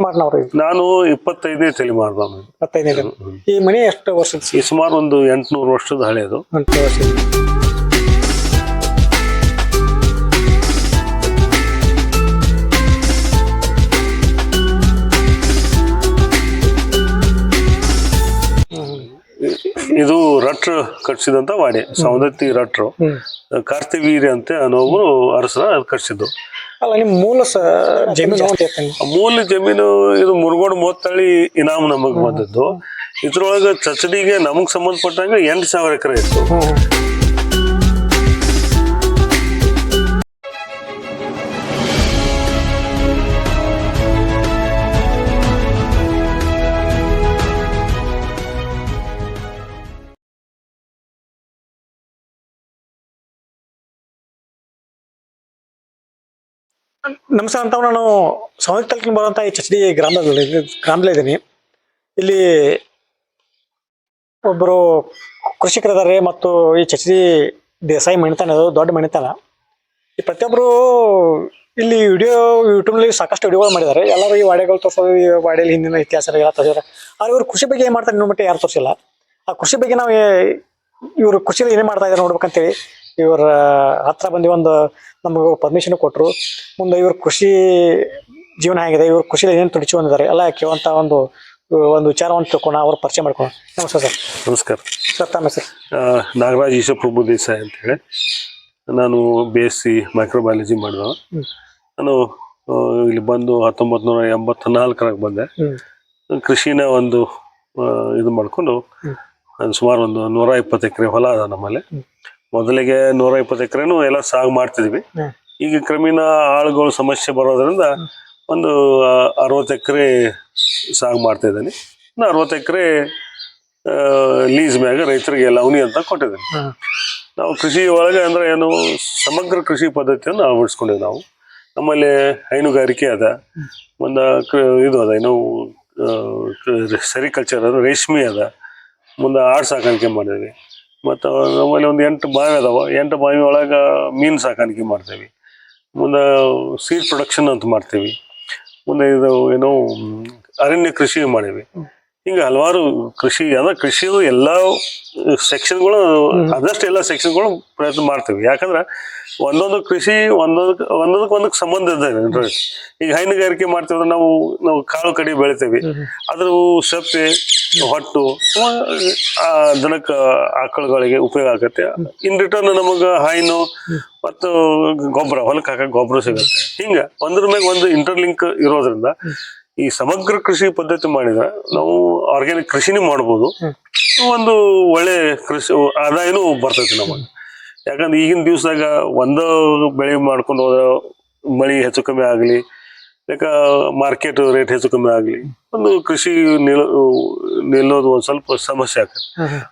ತಲೆಮಾರಿನವ್ರು ನಾನು ಇಪ್ಪತ್ತೈದನೇ ತಳಿ ನಾನು ಇಪ್ಪತ್ತೈದನೇ ಈ ಮನೆ ಎಷ್ಟು ವರ್ಷದ ಈ ಸುಮಾರು ಒಂದು ಎಂಟುನೂರು ವರ್ಷದ ಹಳೆಯದು. ಎಂಟು ವರ್ಷ ಇದು ರಟ್ರು ಕಟ್ಸಿದಂತ ವಾಡಿ ಸೌಂದತ್ತಿ ರಟ್ರು. ಕಾರ್ತಿವೀರ್ಯ ಅಂತ ಅನ್ನೋರು ಅರಸರ ಅದು ಕಟ್ಸಿದ್ದು. ಅಲ್ಲ ನಿಮ್ ಮೂಲ ಸ ಜಮೀನು ಹೇಳ್ತೀನಿ ಮೂಲ ಜಮೀನು ಇದು ಮುರುಗೋಡು ಮೂವತ್ತಳ್ಳಿ ಇನಾಮ್ ನಮಗ್ ಬಂದದ್ದು. ಇದ್ರೊಳಗ ಚಚಡಿಗೆ ನಮಗ್ ಸಂಬಂಧಪಟ್ಟಂಗೆ ಎಂಟು ಸಾವಿರ ಎಕರೆ ಇತ್ತು. ನಮಸ್ಕಾರ ಅಂತ ನಾನು ಸಮಾಜ ತಾಲೂಕಿನ ಬರುವಂತ ಈ ಚಚಡಿ ಗ್ರಾಮದಲ್ಲಿ ಇದ್ದೀನಿ. ಇಲ್ಲಿ ಒಬ್ಬರು ಕೃಷಿಕರಿದ್ದಾರೆ ಮತ್ತು ಈ ಚಚಡಿ ದೇಸಾಯಿ ಮಣಿತಾನೆ, ಅದು ದೊಡ್ಡ ಮಣಿತಾನ. ಈ ಪ್ರತಿಯೊಬ್ಬರು ಇಲ್ಲಿ ವಿಡಿಯೋ ಯೂಟ್ಯೂಬ್ನಲ್ಲಿ ಸಾಕಷ್ಟು ವಿಡಿಯೋಗಳು ಮಾಡಿದ್ದಾರೆ. ಎಲ್ಲರೂ ಈ ವಾಡೆಗಳು ತೋರಿಸೋದು, ಈ ವಾಡೆಯಲ್ಲಿ ಹಿಂದಿನ ಇತಿಹಾಸ ಎಲ್ಲ ತೋರಿಸಿದ್ದಾರೆ. ಆದರೆ ಇವರು ಕೃಷಿ ಬಗ್ಗೆ ಏನು ಮಾಡ್ತಾರೆ ಇನ್ನೂ ಮಟ್ಟ ಯಾರು ತೋರಿಸಿಲ್ಲ. ಆ ಕೃಷಿ ಬಗ್ಗೆ ನಾವು ಇವರು ಕೃಷಿಯಲ್ಲಿ ಏನೇ ಮಾಡ್ತಾ ಇದ್ದಾರೆ ನೋಡ್ಬೇಕಂತೇಳಿ ಇವರ ಹತ್ರ ಬಂದು ಒಂದು ನಮಗೆ ಪರ್ಮಿಷನ್ ಕೊಟ್ಟರು ಮುಂದೆ ಇವ್ರ ಕೃಷಿ ಜೀವನ ಆಗಿದೆ ಇವ್ರ ಕೃಷಿಯಲ್ಲಿ ಏನೇನು ತುಡಿಚು ಬಂದಿದ್ದಾರೆ ಎಲ್ಲ ಕೇಳುವಂಥ ಒಂದು ಒಂದು ವಿಚಾರವನ್ನು ತಿಳ್ಕೊಂಡು ಅವ್ರ ಪರಿಚಯ ಮಾಡ್ಕೊಂಡು ನಮಸ್ಕಾರ ಸರ್. ನಮಸ್ಕಾರ. ಸರ್ ತಮ್ಮ ಸರ್ ನಾಗರಾಜ್ ಈಶಪ್ರಭು ದೇಸಾಯಿ ಅಂತ ಹೇಳಿ. ನಾನು ಬಿ ಎಸ್ ಸಿ ಮೈಕ್ರೋಬಯಾಲಜಿ ಮಾಡಿದ ನಾನು ಇಲ್ಲಿ ಬಂದು ಹತ್ತೊಂಬತ್ತು ನೂರ ಎಂಬತ್ತ ನಾಲ್ಕರಾಗ ಬಂದೆ ಕೃಷಿನ ಒಂದು ಇದು ಮಾಡಿಕೊಂಡು ಸುಮಾರು ಒಂದು ನೂರ ಇಪ್ಪತ್ತು ಎಕರೆ ಹೊಲ ಅದ ನಮ್ಮಲ್ಲಿ. ಮೊದಲಿಗೆ ನೂರ ಇಪ್ಪತ್ತು ಎಕರೆನು ಎಲ್ಲ ಸಾಗ್ ಮಾಡ್ತಿದ್ವಿ. ಈಗ ಕ್ರಮೇಣ ಆಳುಗಳು ಸಮಸ್ಯೆ ಬರೋದ್ರಿಂದ ಒಂದು ಅರವತ್ತು ಎಕರೆ ಸಾಗ್ ಮಾಡ್ತಾ ಇದ್ದೀನಿ ಇನ್ನು ಅರವತ್ತು ಎಕರೆ ಲೀಸ್ ಮ್ಯಾಗ ರೈತರಿಗೆ ಲವಣಿ ಅಂತ ಕೊಟ್ಟಿದ್ದೀನಿ. ನಾವು ಕೃಷಿ ಒಳಗೆ ಅಂದ್ರೆ ಏನು ಸಮಗ್ರ ಕೃಷಿ ಪದ್ಧತಿಯನ್ನು ಅಳವಡಿಸ್ಕೊಂಡಿವಿ ನಾವು. ನಮ್ಮಲ್ಲಿ ಹೈನುಗಾರಿಕೆ ಅದ. ಒಂದು ಇದು ಅದ ಏನು ಸೆರಿಕಲ್ಚರ್ ಅದು ರೇಷ್ಮೆ ಅದ. ಮುಂದೆ ಆಡು ಸಾಕಾಣಿಕೆ ಮಾಡಿದ್ವಿ ಮತ್ತು ನಮ್ಮಲ್ಲಿ ಒಂದು ಎಂಟು ಬಾವಿ ಅದಾವ. ಎಂಟು ಬಾವಿ ಒಳಗೆ ಮೀನು ಸಾಕಾಣಿಕೆ ಮಾಡ್ತೇವೆ. ಮುಂದೆ ಸೀಡ್ ಪ್ರೊಡಕ್ಷನ್ ಅಂತ ಮಾಡ್ತೀವಿ. ಮುಂದೆ ಇದು, ಏನು, ಅರಣ್ಯ ಕೃಷಿ ಮಾಡೀವಿ. ಹಿಂಗೆ ಹಲವಾರು ಕೃಷಿ ಅದ ಕೃಷಿದು ಎಲ್ಲ ಸೆಕ್ಷನ್ಗಳು, ಆದಷ್ಟು ಎಲ್ಲ ಸೆಕ್ಷನ್ಗಳು ಪ್ರಯತ್ನ ಮಾಡ್ತೀವಿ. ಯಾಕಂದ್ರೆ ಒಂದೊಂದು ಕೃಷಿ ಒಂದೊಂದಕ್ಕೆ ಒಂದೊಂದಕ್ಕೆ ಒಂದಕ್ಕೆ ಸಂಬಂಧ ಇದೆ ಈಗ ಹೈನುಗಾರಿಕೆ ಮಾಡ್ತೀವಿ ನಾವು ನಾವು ಕಾಳು ಕಡಿ ಬೆಳಿತೀವಿ. ಅದ್ರ ಸಪ್ಪೆ, ಹೊಟ್ಟು ದನಕ್ಕೆ ಆಕಳುಗಳಿಗೆ ಉಪಯೋಗ ಆಗುತ್ತೆ. ಇನ್ ರಿಟರ್ನ್ ನಮಗ ಹೈನು ಮತ್ತು ಗೊಬ್ಬರ, ಹೊಲಕ್ಕೆ ಹಾಕಕ್ಕೆ ಗೊಬ್ಬರ ಸಿಗುತ್ತೆ. ಹಿಂಗ ಒಂದ್ರ ಮೇಲೆ ಒಂದು ಇಂಟರ್ಲಿಂಕ್ ಇರೋದ್ರಿಂದ ಈ ಸಮಗ್ರ ಕೃಷಿ ಪದ್ಧತಿ ಮಾಡಿದ್ರೆ ನಾವು ಆರ್ಗ್ಯಾನಿಕ್ ಕೃಷಿನೇ ಮಾಡ್ಬೋದು. ಒಂದು ಒಳ್ಳೆ ಕೃಷಿ ಆದಾಯನೂ ಬರ್ತೈತಿ ನಮಗೆ. ಯಾಕಂದ್ರೆ ಈಗಿನ ದಿವ್ಸದಾಗ ಒಂದ ಬೆಳೆ ಮಾಡ್ಕೊಂಡು ಹೋದ್ರೆ ಮಳಿ ಹೆಚ್ಚು ಕಮ್ಮಿ ಆಗಲಿ ಯಾಕ ಮಾರ್ಕೆಟ್ ರೇಟ್ ಹೆಚ್ಚು ಕಮ್ಮಿ ಆಗಲಿ ಒಂದು ಕೃಷಿ ನಿಲ್ ನಿಲ್ಲೋದು ಒಂದು ಸ್ವಲ್ಪ ಸಮಸ್ಯೆ ಆಗ್ತದೆ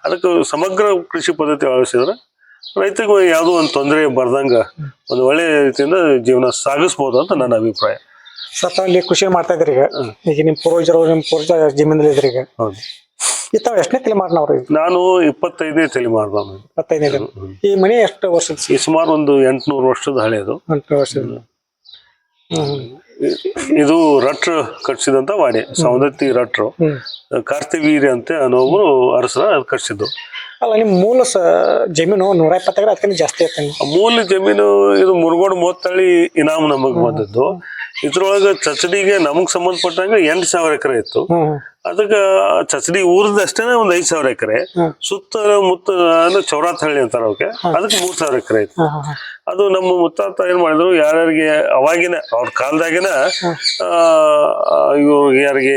ಅದಕ್ಕೆ ಸಮಗ್ರ ಕೃಷಿ ಪದ್ಧತಿ ಅಳವಡಿಸಿದ್ರೆ ರೈತರಿಗೆ ಯಾವುದೋ ಒಂದು ತೊಂದರೆ ಬರ್ದಂಗ ಒಂದು ಒಳ್ಳೆ ರೀತಿಯಿಂದ ಜೀವನ ಸಾಗಿಸ್ಬೋದು ಅಂತ ನನ್ನ ಅಭಿಪ್ರಾಯ. ಸರ್ ತಾವು ಇಲ್ಲಿ ಕೃಷಿ ಮಾಡ್ತಾ ಇದ್ರಿ ಈಗ. ಈಗ ನಿಮ್ಮ ಪೂರ್ವಜರು ನಿಮ್ಮ ಪೂರ್ವಜ ಜಮೀನಲ್ಲಿ ಇದ್ರಿ ಈಗ. ಹೌದು. ಈ ತಾವು ಎಷ್ಟನೇ ತಲೆಮಾರಿನವ್ರು ಈಗ? ನಾನು ಇಪ್ಪತ್ತೈದನೇ ತಲೆಮಾರು ನಾನು. ಇಪ್ಪತ್ತೈದನೇ ಈ ಮನೆ ಎಷ್ಟು ವರ್ಷದ ಈ ಸುಮಾರು ಒಂದು ಎಂಟುನೂರು ವರ್ಷದ ಹಳೆಯದು. ಎಂಟು ವರ್ಷದ ಹ್ಮ್. ಇದು ರಟ್ರು ಕಟ್ಸಿದಂತ ವಾಣಿ ಸೌಂದತ್ತಿ ರಟ್ರು. ಹ್ಮ್. ಕಾರ್ತಿವೀರ್ಯ ಅಂತ ಅನ್ನೋರು ಅರಸರ ಅದು ಕಟ್ಸಿದ್ದು ಅಲ್ಲ ನಿಮ್ಮ ಮೂಲ ಸ ಜಮೀನು ನೂರ ಇಪ್ಪತ್ತೈದು ಅದಕ್ಕಿಂತ ಜಾಸ್ತಿ ಐತೆ ಆ ಮೂಲ ಜಮೀನು ಇದು ಮುರುಗೋಡು ಮೂವತ್ತಳ್ಳಿ ಇನಾಮ್ ನಮಗ್ ಬಂದದ್ದು. ಇದ್ರೊಳಗ ಚಚಡಿಗೆ ನಮಗ್ ಸಂಬಂಧಪಟ್ಟಂಗ ಎಂಟ್ ಸಾವಿರ ಎಕರೆ ಇತ್ತು. ಅದಕ್ಕ ಚಚಡಿ ಊರದಷ್ಟೇನೆ ಒಂದ್ ಐದ್ ಸಾವಿರ ಎಕರೆ. ಸುತ್ತ ಮುತ್ತ ಅಂದ್ರೆ ಹಳ್ಳಿ ಅಂತಾರ ಅವಕ್ಕೆ ಅದಕ್ಕೆ ಮೂರ್ ಸಾವಿರ ಎಕರೆ ಇತ್ತು. ಅದು ನಮ್ಮ ಮುತ್ತಾತ ಏನ್ ಮಾಡಿದ್ರು ಯಾರ್ಯಾರಿಗೆ ಅವಾಗಿನ ಅವ್ರ ಕಾಲದಾಗಿನ ಆ ಇವ್ರಿಗೆ ಯಾರಿಗೆ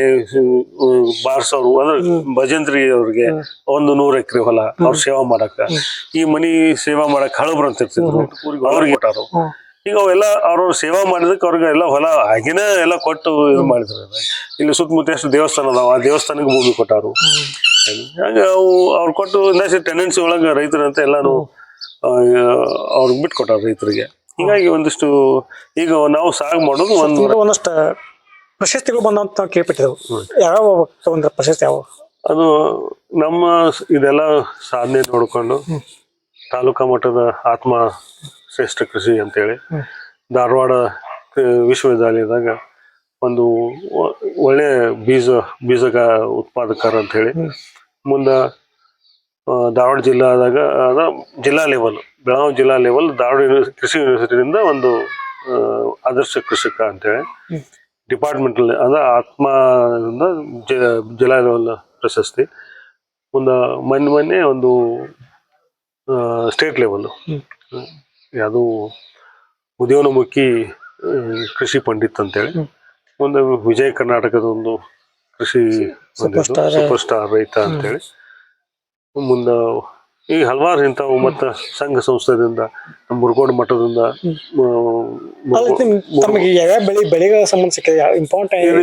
ಬಾರ್ಸೋರು ಅಂದ್ರೆ ಭಜಂತ್ರಿ ಅವ್ರಿಗೆ ಒಂದು ನೂರ ಎಕರೆ ಹೊಲ ಅವ್ರ ಸೇವಾ ಮಾಡಕ ಈ ಮನಿ ಸೇವಾ ಮಾಡಕ್ ಹಳಬ್ರು ಅಂತ ಇರ್ತಿದ್ರು. ಅವ್ರಿಗೆ ಕೊಟ್ಟಾರು. ಈಗ ಅವೆಲ್ಲ ಅವ್ರವ್ರ ಸೇವಾ ಮಾಡಿದಕ್ಕೆ ಅವ್ರಿಗೆ ಎಲ್ಲ ಹೊಲ ಆಗಿನೇ ಎಲ್ಲ ಕೊಟ್ಟು ಇದು ಮಾಡಿದ್ರು. ಇಲ್ಲಿ ಸುತ್ತಮುತ್ತ ಎಷ್ಟು ದೇವಸ್ಥಾನ ಅದಾವ ಆ ದೇವಸ್ಥಾನಕ್ಕೆ ಭೂಮಿ ಕೊಟ್ಟಾರು. ಹಂಗೆ ಅವು ಅವ್ರು ಕೊಟ್ಟು ಇನ್ನಷ್ಟು ಟೆನೆನ್ಸಿ ಒಳಗೆ ರೈತರಂತ ಎಲ್ಲಾನು ಅವ್ರಿಗೆ ಬಿಟ್ಟು ಕೊಟ್ಟಾರ ರೈತರಿಗೆ. ಹೀಗಾಗಿ ಒಂದಿಷ್ಟು ಈಗ ನಾವು ಸಾಗ ಮಾಡೋದು ಒಂದು ಒಂದಷ್ಟು ಪ್ರಶಸ್ತಿಗಳು ಬಂದಂತ ನಾವು ಕೇಳ್ಪಟ್ಟಿದ್ದೆವು. ಯಾವ ಒಂದು ಪ್ರಶಸ್ತಿ ಯಾವ ಅದು ನಮ್ಮ ಇದೆಲ್ಲ ಸಾಧನೆ ನೋಡಿಕೊಂಡು ತಾಲೂಕಾ ಮಟ್ಟದ ಆತ್ಮ ಶ್ರೇಷ್ಠ ಕೃಷಿ ಅಂತೇಳಿ ಹೇಳಿ ಧಾರವಾಡ ವಿಶ್ವವಿದ್ಯಾಲಯದಾಗ ಒಂದು ಒಳ್ಳೆ ಬೀಜ ಬೀಜಕ ಉತ್ಪಾದಕರು ಅಂತ ಹೇಳಿ ಮುಂದ ಧಾರವಾಡ ಜಿಲ್ಲಾದಾಗ ಅದ ಜಿಲ್ಲಾ ಲೆವೆಲ್ ಬೆಳಗಾವಿ ಜಿಲ್ಲಾ ಲೆವೆಲ್ ಧಾರವಾಡ ಕೃಷಿ ಯೂನಿವರ್ಸಿಟಿಯಿಂದ ಒಂದು ಆದರ್ಶ ಕೃಷಿಕ ಅಂತೇಳಿ ಹೇಳಿ ಡಿಪಾರ್ಟ್ಮೆಂಟಲ್ ಅದ ಆತ್ಮದಿಂದ ಜಿಲ್ಲಾ ಲೆವೆಲ್ ಪ್ರಶಸ್ತಿ. ಮುಂದೆ ಮೊನ್ನೆ ಮೊನ್ನೆ ಒಂದು ಸ್ಟೇಟ್ ಲೆವೆಲ್. ಹ್ಮ್. ಉದಯೋನ್ಮುಖಿ ಕೃಷಿ ಪಂಡಿತ್ ಅಂತೇಳಿ. ಒಂದು ವಿಜಯ ಕರ್ನಾಟಕದ ಒಂದು ಕೃಷಿ ಸೂಪರ್ ಸ್ಟಾರ್ ರೈತ ಅಂತೇಳಿ. ಮುಂದ ಈ ಹಲವಾರು ಇಂಥವು ಮತ್ತ ಸಂಘ ಸಂಸ್ಥೆದಿಂದ ನಮ್ಮ ಮುರುಗೋಡು ಮಠದಿಂದ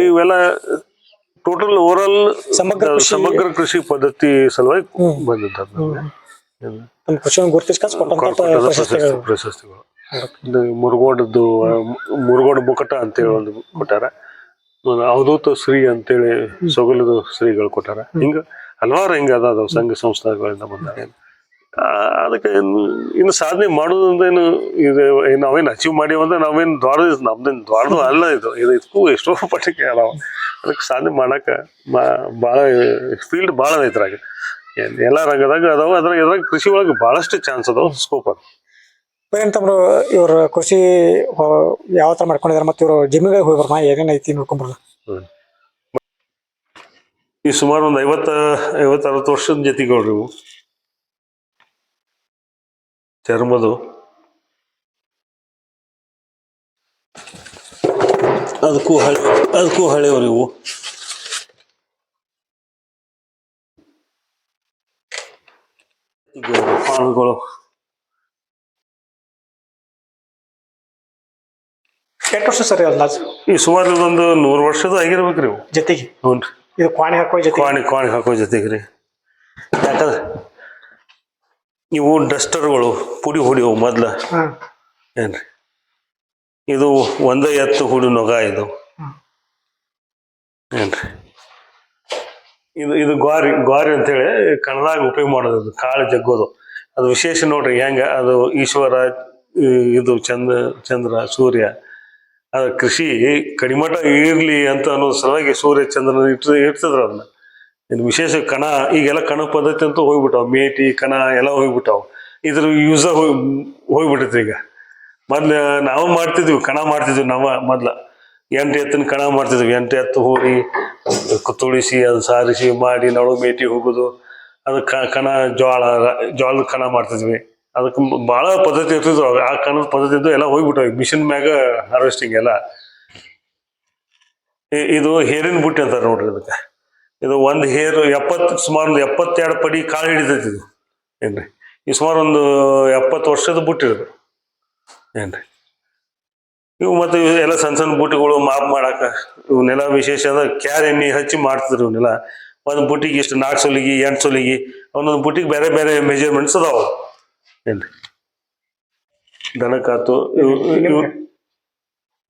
ಇವೆಲ್ಲ ಟೋಟಲ್ ಓವರ್ ಸಮಗ್ರ ಕೃಷಿ ಸಮಗ್ರ ಕೃಷಿ ಪದ್ಧತಿ ಸಲುವಾಗಿ ಬಂದಿದ್ದು. ನಮ್ಮ ಕೃಷಿಯನ್ನು ಗುರುತಿಸ್ಕೊಂಡು ಕೊಟ್ಟಂತ ಪ್ರಶಸ್ತಿಗಳು ಪ್ರಶಸ್ತಿಗಳು. ಇದು ಮುರುಗೋಡದ್ದು ಆ, ಮುರುಗೋಡ ಮುಕಟ ಅಂತೇಳಿ ಒಂದು ಕೊಟ್ಟಾರ. ಅವಧೂತ ಶ್ರೀ ಅಂತೇಳಿ ಸೊಗಲದ ಶ್ರೀಗಳು ಕೊಟ್ಟಾರ. ಹಿಂಗ ಹಲವಾರು ಹಿಂಗ ಅದಾವ ಸಂಘ ಸಂಸ್ಥೆಗಳಿಂದ ಬಂದಾಗ. ಆ, ಅದಕ್ಕೆ ಇನ್ನು- ಇನ್ನು ಸಾಧನೆ ಏನು ಇದು ನಾವೇನು ಅಚೀವ್ ಮಾಡಿವ ಅಂದ್ರೆ ನಾವೇನು ದ್ವಾರ ನಮ್ದೇನು ದ್ವಾರದು ಅಲ್ಲ ಇದು. ಇದು ಇದಕ್ಕೂ ಎಷ್ಟೋ ಪಟ್ಟಿಗೆ ಅದಾವ. ಅದಕ್ಕೆ ಸಾಧನೆ ಮಾಡಕ ಭಾಳ ಫೀಲ್ಡ್ ಭಾಳ ಐತ್ರಾಗ ಎಲ್ಲ ರಂಗದಾಗ ಅದಾವ. ಅದ್ರಾಗ ಇದ್ರಾಗ ಕೃಷಿ ಒಳಗೆ ಬಹಳಷ್ಟು ಚಾನ್ಸ್ ಅದಾವ ಸ್ಕೋಪ್ ಅದ ಏನಂತಂದ್ರು ಇವ್ರ ಕೃಷಿ ಯಾವ ತರ ಮಾಡ್ಕೊಂಡಿದಾರೆ ಮತ್ತೆ ಇವರು ಜಿಮ್ಮಿಗೆ ಹೋಗಿ ಬರ್ಮ ಏನೇನ್ ಐತಿ ಈ ಸುಮಾರು ಒಂದು ಐವತ್ತ ಐವತ್ತ ಅರವತ್ತು ವರ್ಷದ ಜೊತೆಗೌಡ್ರಿ ಇವು. ಚರ್ಮದು ಅದಕ್ಕೂ ಹಳೆ ಅದಕ್ಕೂ ಹಳೆಯವ್ರಿ ಇವು ಈಗ ಪಾನ್ಗಳು ಎಷ್ಟು ವರ್ಷ ಸರಿ ಅಂದಾಜು ಈ ಸುಮಾರು ಒಂದು ನೂರು ವರ್ಷದ ಆಗಿರ್ಬೇಕ್ರಿ ಇವು. ಜೊತೆಗೆ? ಹ್ಞೂ ಇದು ಕ್ವಾಣಿ ಹಾಕೋ ಜೊತೆ ಕ್ವಾಣಿ ಕ್ವಾಣಿ ಹಾಕೋ ಜೊತೆಗೆ ರೀ. ಯಾಕಂದ್ರೆ ಇವು ಡಸ್ಟರ್ಗಳು ಪುಡಿ ಹೊಡಿಯವು ಮೊದ್ಲ. ಹಾ. ಏನ್ರಿ ಇದು ಒಂದೇ ಎತ್ತು ಹುಡಿ ನೊಗ ಇದು. ಏನ್ರಿ ಇದು ಇದು ಗ್ವಾರಿ ಗ್ವಾರಿ ಅಂತೇಳಿ ಕಣದಾಗ ಉಪಯೋಗ ಮಾಡೋದು ಅದು, ಕಾಳು ಜಗ್ಗೋದು. ಅದು ವಿಶೇಷ ನೋಡ್ರಿ, ಹೆಂಗ, ಅದು ಈಶ್ವರ ಇದು ಚಂದ್ರ ಚಂದ್ರ, ಸೂರ್ಯ, ಅದು ಕೃಷಿ ಕಡಿಮಠ ಇರ್ಲಿ ಅಂತ ಅನ್ನೋ ಸಲುವಾಗಿ ಸೂರ್ಯ ಚಂದ್ರನ ಇಟ್ಟು ಇಡ್ತಿದ್ರು ಅದನ್ನ. ಇದು ವಿಶೇಷ ಕಣ, ಈಗೆಲ್ಲ ಕಣ ಪದ್ಧತಿ ಅಂತೂ ಹೋಗ್ಬಿಟ್ಟಾವ. ಮೇಟಿ, ಕಣ ಎಲ್ಲ ಹೋಗ್ಬಿಟ್ಟಾವ. ಇದ್ರ ಯೂಸ ಹೋಗಿ, ಹೋಗ್ಬಿಟ್ಟಿತ್ತು ಈಗ. ಮೊದ್ಲು ನಾವು ಮಾಡ್ತಿದ್ವಿ, ಕಣ ಮಾಡ್ತಿದ್ವಿ ನಾವ ಮೊದ್ಲ. ಎಂಟು ಎತ್ತಿನ ಕಣ ಮಾಡ್ತಿದ್ವಿ. ಎಂಟು ಎತ್ತು ಹೋಗಿ ತುಳಿಸಿ, ಅದು ಸಾರಿಸಿ ಮಾಡಿ ನಡು ಮೇಟಿ ಹೋಗೋದು, ಅದು ಕಣ ಜೋಳ ಜೋಳದ ಕಣ ಮಾಡ್ತಿದ್ವಿ. ಅದಕ್ಕೆ ಭಾಳ ಪದ್ಧತಿ ಇರ್ತಿದ್ವು. ಆ ಕಣದ ಪದ್ಧತಿ ಇದ್ದು ಎಲ್ಲ ಹೋಗ್ಬಿಟ್ಟವ್ ಮಿಷಿನ್ ಮ್ಯಾಗ ಹಾರ್ವೆಸ್ಟಿಂಗ್ ಎಲ್ಲ. ಇದು ಹೇರಿನ ಬುಟ್ಟಿ ಅಂತಾರೆ ನೋಡ್ರಿ ಅದಕ್ಕೆ ಇದು ಒಂದು ಹೇರು ಎಪ್ಪತ್ತು ಸುಮಾರು ಒಂದು ಎಪ್ಪತ್ತೆರಡು ಪಡಿ ಕಾಳು ಹಿಡಿತೈತಿ ಇದು. ಏನ್ರಿ? ಈ ಸುಮಾರು ಒಂದು ಎಪ್ಪತ್ತು ವರ್ಷದ ಬುಟ್ಟಿರೋದು ಏನ್ರಿ? ಇವು ಮತ್ತೆ ಎಲ್ಲ ಸಣ್ಣ ಸಣ್ಣ ಬುಟ್ಟಿಗಳು ಮಾಪ್ ಮಾಡಾಕ ಇವನ್ನೆಲ್ಲ ವಿಶೇಷ ಅಂದ್ರೆ ಕ್ಯಾರ್ ಎಣ್ಣೆ ಹಚ್ಚಿ ಮಾಡ್ತಿದ್ರು ಇವನ್ನೆಲ್ಲ ಒಂದು ಬುಟ್ಟಿಗೆ ಇಷ್ಟು ನಾಲ್ಕು ಸೊಲಿಗಿ, ಎಂಟು ಸೊಲಿಗಿ, ಒಂದೊಂದು ಬುಟ್ಟಿಗೆ ಬೇರೆ ಬೇರೆ ಮೆಜರ್ಮೆಂಟ್ಸ್ ಅದಾವ. ಏನ್ರಿ? ದನಕ್ಕಾತು ಇವು ಇವು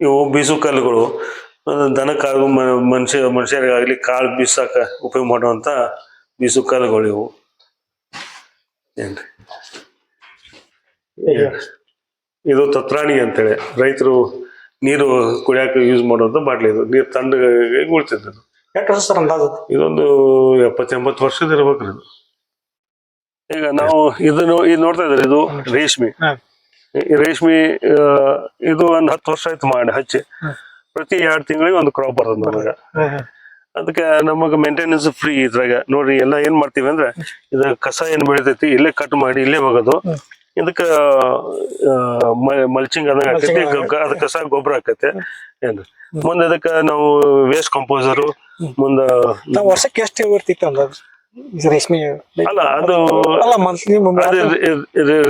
ಇವು ಬೀಸು ಕಲ್ಲುಗಳು ದನಕ್ಕಾಗು ಮನುಷ್ಯ ಮನುಷ್ಯರಿಗಾಗಲಿ ಕಾಳು ಬೀಸಾಕ ಉಪಯೋಗ ಮಾಡುವಂತ ಬೀಸು ಕಲ್ಲುಗಳು ಇವು ಏನ್ರಿ ಇದು ತತ್ರಾಣಿ ಅಂತೇಳಿ. ರೈತರು ನೀರು ಕುಡಿಯಾಕ ಯೂಸ್ ಮಾಡೋದು ಬಾಟ್ಲಿ ಇದು. ನೀರು ತಣ್ಣಗೆ ಉಳಿತಿದ್ದು ಎಷ್ಟು ವರ್ಷ ಸರ್ ಅಂದಾಜು? ಇದೊಂದು ಎಪ್ಪತ್ತೆಂಬತ್ತು ವರ್ಷದ ಇರ್ಬೇಕ್ರಿ ಇದು. ಈಗ ನಾವು ಇದನ್ನು ಇದು ನೋಡ್ತಾ ಇದ್ರಿ ಇದು ರೇಷ್ಮೆ. ರೇಷ್ಮಿ ಇದು ಒಂದ್ ಹತ್ತು ವರ್ಷ ಆಯ್ತು ಮಾಡಿ ಹಚ್ಚಿ. ಪ್ರತಿ ಎರಡು ತಿಂಗಳಿಗೆ ಒಂದು ಕ್ರಾಪ್ ಬರ್ತದೆ ನಮಗ. ಅದಕ್ಕೆ ನಮಗೆ ಮೇಂಟೆನೆನ್ಸ್ ಫ್ರೀ ಇದ್ರಾಗ. ನೋಡ್ರಿ ಎಲ್ಲ ಏನ್ ಮಾಡ್ತೀವಿ ಅಂದ್ರೆ ಇದು ಕಸ ಏನ್ ಬೆಳಿತೈತಿ ಇಲ್ಲೇ ಕಟ್ ಮಾಡಿ ಇಲ್ಲೇ ಹೋಗೋದು. ಇದಕ್ಕ ಮಲ್ಚಿಂಗ್ ಅದಂಗ ಆಕೈತಿ ಅದಕ್ಕ ಕಸ ಗೊಬ್ಬರ ಆಕೈತಿ. ಏನು ಮುಂದೆ ಅದಕ್ಕ ನಾವು ವೇಸ್ಟ್ ಕಂಪೋಸರು ಮುಂದ ನಾವು ವರ್ಷಕ್ಕೆ ಎಷ್ಟು ಇರ್ತಿತ್ತು ಇದು ರೇಷ್ಮೆ ಅಲ್ಲ ಅದು ಅಲ್ಲ ಮಂತ್ಲಿ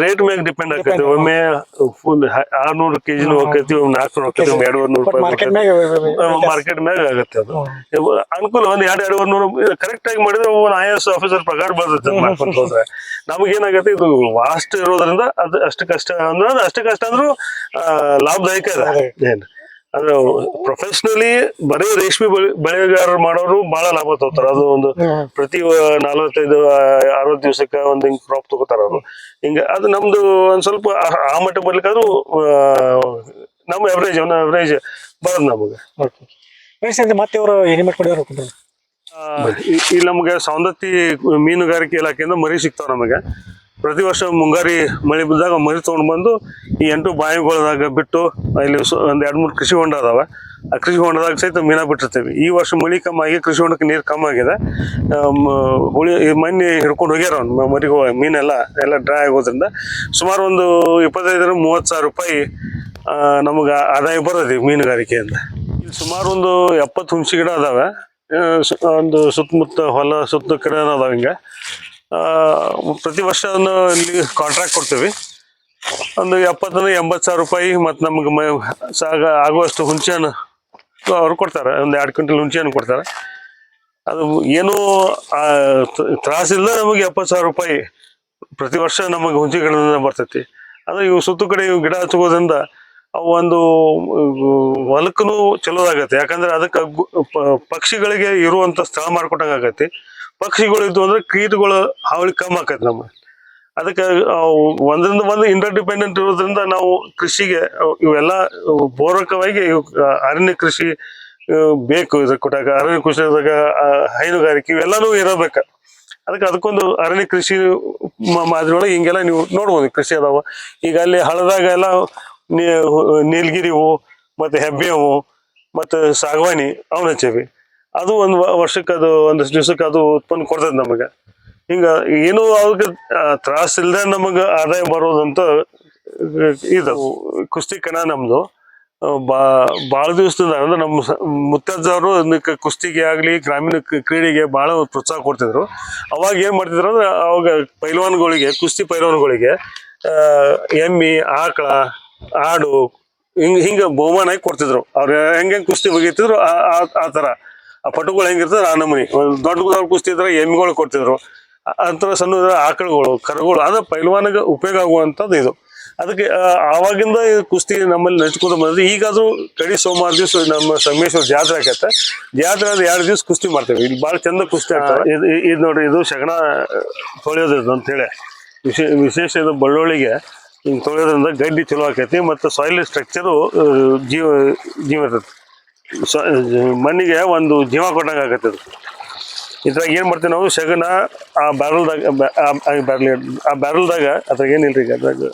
ರೇಟ್ ಮ್ಯಾಗ ಡಿಪೆಂಡ್ ಆಕೈತಿ ಒಮ್ಮೆ ಫುಲ್ ಆರ್ನೂರು ಕೆಜಿನೂ ಹೋಗ್ತೈತಿ ಒಮ್ಮೆ ನಾಲ್ಕುನೂರು ಹೋಗ್ತೈತಿ ಒಮ್ಮೆ ಎರಡು ನೂರು ರೂಪಾಯಿ ಮಾರ್ಕೆಟ್. ಮ್ಯಾಗ ಮಾರ್ಕೆಟ್ ಮ್ಯಾಗ ಆಗತ್ತೆ ಅದು. ಅನುಕೂಲ ಒಂದ್ ಎರಡ್ ಎರಡುವರೆ ನೂರು ಕರೆಕ್ಟ್ ಆಗಿ ಮಾಡಿದ್ರೆ ಒಂದು ಐ ಎಸ್ ಆಫೀಸರ್ ಪಗಾರ ಬರ್ತೈತೆ ಅದ್ ಮಾಡ್ಕೊಂತ ಹೋದ್ರೆ. ನಮ್ಗೆ ಇದು ವಾಸ್ಟ್ ಇರೋದ್ರಿಂದ ಅದು ಅಷ್ಟು ಕಷ್ಟ ಅಂದ್ರೆ ಅದು ಅಷ್ಟು ಕಷ್ಟ ಅಂದ್ರೂ ಲಾಭದಾಯಕ ಇದೆ ಏನ್? ಅಂದ್ರೆ ಪ್ರೊಫೆಷನಲಿ ಬರೀ ರೇಷ್ಮೆ ಬೆಳೆ ಬೆಳೆಗಾರರು ಮಾಡೋರು ಬಹಳ ಲಾಭ ತಗೋತಾರ. ಅದು ಒಂದು ಪ್ರತಿ ನಲವತ್ತೈದು ಅರವತ್ತು ದಿವಸಕ್ಕೆ ಒಂದ್ ಹಿಂಗ್ ಕ್ರಾಪ್ ತಗೋತಾರ ಅವರು. ಹಿಂಗ ಅದು ನಮ್ದು ಒಂದ್ ಸ್ವಲ್ಪ ಆ- ಮಟ್ಟ ಬರ್ಲಿಕ್ಕಾದ್ರೂ ನಮ್ ನಮ್ಮ ಅವರೇಜ್ ಒಂದು ಅವರೇಜ್ ಬರೋದು ನಮಗೆ. ಮತ್ತೆ ಇವರು ಏನೇ ಇಲ್ಲಿ ನಮಗೆ ಸೌಂದತ್ತಿ ಮೀನುಗಾರಿಕೆ ಇಲಾಖೆಯಿಂದ ಮರಿ ಸಿಗ್ತಾವ ನಮಗೆ. ಪ್ರತಿ ವರ್ಷ ಮುಂಗಾರಿ ಮಳೆ ಬಿದ್ದಾಗ ಮರಿ ತೊಗೊಂಡು ಬಂದು ಈ ಎಂಟು ಬಾವಿಗಳದಾಗ ಬಿಟ್ಟು ಇಲ್ಲಿ ಒಂದ್ ಎರಡ್ ಮೂರು ಕೃಷಿ ಹೊಂಡ ಅದಾವ. ಆ ಕೃಷಿ ಹೊಂಡದಾಗ ಸಹಿತ ಮೀನಾ ಬಿಟ್ಟಿರ್ತೀವಿ. ಈ ವರ್ಷ ಮಳೆ ಕಮ್ಮಿ ಆಗಿ ಕೃಷಿ ಹೊಂಡಕ್ಕೆ ನೀರು ಕಮ್ಮಿ ಆಗಿದೆ. ಹುಳಿ ಮಣ್ಣಿ ಹಿಡ್ಕೊಂಡು ಹೋಗ್ಯಾರ ಮರಿಗೆ ಮೀನೆಲ್ಲ, ಎಲ್ಲ ಡ್ರೈ ಆಗೋದ್ರಿಂದ ಸುಮಾರು ಒಂದು ಇಪ್ಪತ್ತೈದರಿಂದ ಮೂವತ್ತು ಸಾವಿರ ರೂಪಾಯಿ ನಮಗೆ ಆದಾಯ ಬರೋದು ಮೀನುಗಾರಿಕೆಯಿಂದ ಇಲ್ಲಿ ಸುಮಾರು ಒಂದು ಎಪ್ಪತ್ತು ಹುಣಸೆ ಗಿಡ ಅದಾವೆ. ಒಂದು ಸುತ್ತಮುತ್ತ ಹೊಲ ಸುತ್ತ ಕಡೆ ಅದಾವೆ ಹಿಂಗೆ. ಪ್ರತಿ ವರ್ಷ ಇಲ್ಲಿ ಕಾಂಟ್ರಾಕ್ಟ್ ಕೊಡ್ತೀವಿ. ಒಂದು ಎಪ್ಪತ್ತರಿಂದ ಎಂಬತ್ತು ಸಾವಿರ ರೂಪಾಯಿ ಮತ್ತು ನಮಗೆ ಮ, ಸಾಗ ಆಗುವಷ್ಟು ಹುಂಚೆಹಣ್ಣು ಅವ್ರು ಕೊಡ್ತಾರೆ. ಒಂದು ಎರಡು ಕ್ವಿಂಟಲ್ ಹುಂಚೆಹಣ್ಣು ಕೊಡ್ತಾರೆ. ಅದು ಏನು ತ್ರಾಸಿಲ್ಲ ನಮಗೆ ಎಪ್ಪತ್ತು ಸಾವಿರ ರೂಪಾಯಿ ಪ್ರತಿ ವರ್ಷ ನಮಗೆ ಹುಂಚೆ ಗಿಡದಿಂದ ಬರ್ತೈತಿ. ಅದು ಇವು ಸುತ್ತು ಕಡೆ ಇವು ಗಿಡ ಹಚ್ಕೋದ್ರಿಂದ ಅವು ಒಂದು ಹೊಲಕ್ಕೂ ಚಲೋದಾಗತ್ತೆ. ಯಾಕಂದ್ರೆ ಅದಕ್ಕೆ ಪಕ್ಷಿಗಳಿಗೆ ಇರುವಂಥ ಸ್ಥಳ ಮಾಡಿಕೊಟ್ಟಂಗೆ ಆಗತ್ತೆ ಪಕ್ಷಿಗಳು ಇದ್ವು ಅಂದ್ರೆ ಕೀಟಗಳು ಹಾವಳಿ ಕಮ್ಮಿ ಆಕತ್ ನಮ್ಮ. ಅದಕ್ಕೆ ಒಂದರಿಂದ ಒಂದು ಇಂಟರ್ ಡಿಪೆಂಡೆಂಟ್ ಇರೋದ್ರಿಂದ ನಾವು ಕೃಷಿಗೆ, ಇವೆಲ್ಲ ಪೂರಕವಾಗಿ ಅರಣ್ಯ ಕೃಷಿ ಬೇಕು ಇದಕ್ಕೆ ಕೊಟ್ಟಾಗ. ಅರಣ್ಯ ಕೃಷಿದಾಗ ಹೈನುಗಾರಿಕೆ ಇವೆಲ್ಲನೂ ಇರಬೇಕು. ಅದಕ್ಕೆ ಅದಕ್ಕೊಂದು ಅರಣ್ಯ ಕೃಷಿ ಮಾದರಿ ಒಳಗೆ ಹಿಂಗೆಲ್ಲ ನೀವು ನೋಡ್ಬೋದು ಕೃಷಿ ಅದಾವ. ಈಗ ಅಲ್ಲಿ ಹಳದಾಗ ಎಲ್ಲ ನೀ- ನೀಲಗಿರಿ ಹೂವು ಮತ್ತೆ ಹೆಬ್ಬೆ ಹೂವು ಮತ್ತೆ ಸಾಗವಾನಿ ಅವನ ಹಚ್ಚೇವಿ. ಅದು ಒಂದು ವರ್ಷಕ್ಕೆ ಅದು ಒಂದು ದಿವ್ಸಕ್ಕೆ ಅದು ಉತ್ಪನ್ನ ಕೊಡ್ತದೆ ನಮಗೆ. ಹಿಂಗ ಏನು ಅವ್ರಿಗೆ ತ್ರಾಸ ಇಲ್ಲದೆ ನಮಗೆ ಆದಾಯ ಬರೋದಂತ ಇದು ಕುಸ್ತಿ ಕಣ ನಮ್ದು. ಬಾ ಭಾಳ ದಿವಸದಿಂದ ಅಂದ್ರೆ ನಮ್ಮ ಮುತ್ತಜ್ಜವರು ಕುಸ್ತಿಗೆ ಆಗಲಿ, ಗ್ರಾಮೀಣ ಕ್ರೀಡೆಗೆ ಭಾಳ ಪ್ರೋತ್ಸಾಹ ಕೊಡ್ತಿದ್ರು. ಅವಾಗ ಏನು ಮಾಡ್ತಿದ್ರು ಅಂದ್ರೆ, ಅವಾಗ ಪೈಲ್ವಾನ್ಗಳಿಗೆ, ಕುಸ್ತಿ ಪೈಲ್ವಾನ್ಗಳಿಗೆ ಎಮ್ಮಿ, ಆಕಳ, ಆಡು, ಹಿಂಗೆ ಹಿಂಗೆ ಬಹುಮಾನ ಕೊಡ್ತಿದ್ರು. ಅವ್ರು ಹೆಂಗೆ ಕುಸ್ತಿ ಬಗೆತಿದ್ರು ಆ- ಆ- ಆ ಪಟುಗಳು ಹೆಂಗಿರ್ತದೆ ಆ ನಮೂನಿ. ಒಂದ್ ದೊಡ್ಡ ದೊಡ್ಡ ಕುಸ್ತಿ ಇದ್ರೆ ಎಮ್ಮಿಗಳು ಕೊಡ್ತಿದ್ರು. ಅಂತರ ಸಣ್ಣ ಆಕಳುಗಳು ಕರುಗಳು ಅದು ಪೈಲ್ವಾನಿಗೆ ಉಪಯೋಗ ಆಗುವಂಥದ್ದು ಇದು. ಅದಕ್ಕೆ ಆವಾಗಿಂದ ಕುಸ್ತಿ ನಮ್ಮಲ್ಲಿ ನಡ್ಸ್ಕೊಂಡು ಬಂದ್ರೆ ಅದು ಕಡಿ ಸೋಮವಾರ ದಿವಸ ನಮ್ಮ ಸಂಗಮೇಶ್ವರ ಜಾತ್ರೆ ಆಕೈತೆ. ಜಾತ್ರೆ ಆದ್ರೆ ಎರಡು ದಿವಸ ಕುಸ್ತಿ ಮಾಡ್ತೇವೆ. ಇಲ್ಲಿ ಭಾಳ ಚಂದ ಕುಸ್ತಿ ಆಗ್ತದೆ ಇದು ಇದು ನೋಡ್ರಿ ಇದು ಶಗಣ ತೊಳೆಯೋದು ಇದು ಅಂತೇಳಿ ವಿಶೇ ವಿಶೇಷ ಇದು ಬಳ್ಳೊಳಿಗೆ. ಹಿಂಗೆ ತೊಳೆಯೋದ್ರಿಂದ ಗಡ್ಡಿ ಚಲೋ ಆಕೈತಿ. ಮತ್ತು ಸಾಯಿಲ್ ಸ್ಟ್ರಕ್ಚರು ಜೀವ ಜೀವ ಇರ್ತೈತಿ. ಮಣ್ಣಿಗೆ ಒಂದು ಜೀವ ಕೊಟ್ಟಂಗೆ ಆಗತ್ತೆ ಅದು. ಇದ್ರಾಗ ಏನು ಮಾಡ್ತೀವಿ ನಾವು? ಶಗನ ಆ ಬ್ಯಾರಲ್ದಾಗ ಬ್ಯಾರಲ್ ಆ ಬ್ಯಾರಲ್ದಾಗ, ಅದ್ರಾಗ ಏನಿಲ್ಲ ಈಗ ಅದ್ರಾಗ?